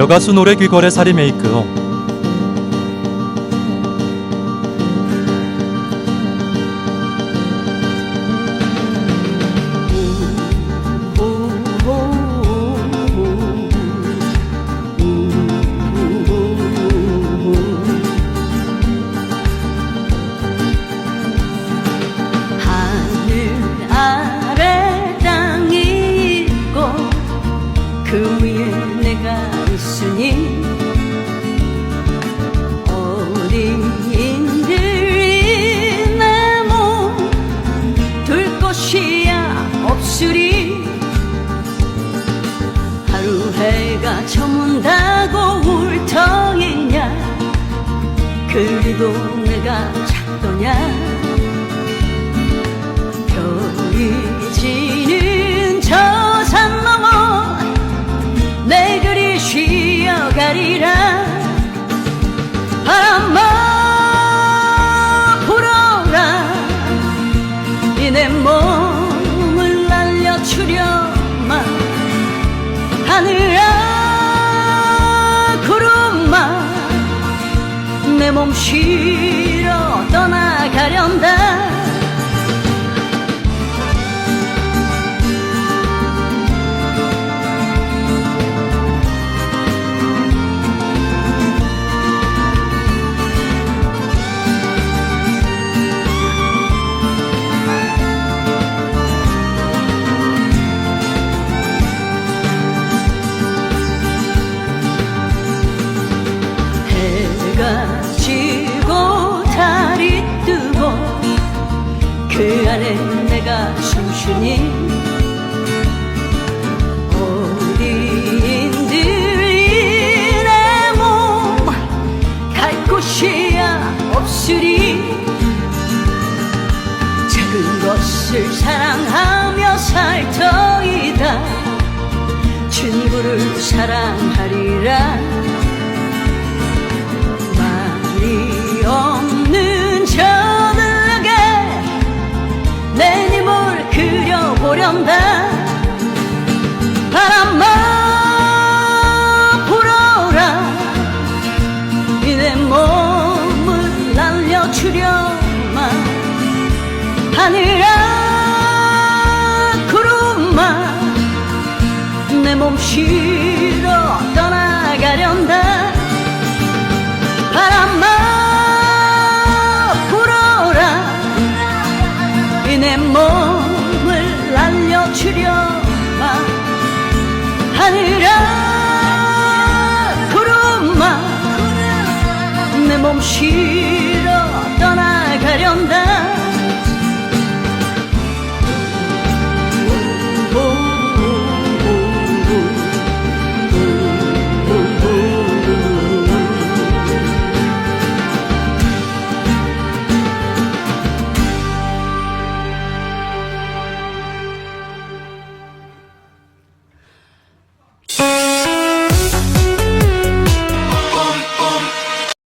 여가수 노래 귀걸이 사리 메이크업 없으리. 하루 해가 저문다고 울 터이냐. 그리도 내가 찾더냐 하늘아 구름아 내 몸 쉬 해가 지고 달이 뜨고 그 안에 내가 숨쉬니? 어디인들이 내몸갈 곳이야 없으리? 작은 것을 사랑하며 살 터이다. 친구를 사랑하리라 하늘아 구름아 내 몸 실어 떠나가련다. 바람아 불어라. 이내 몸을 날려주렴아 하늘아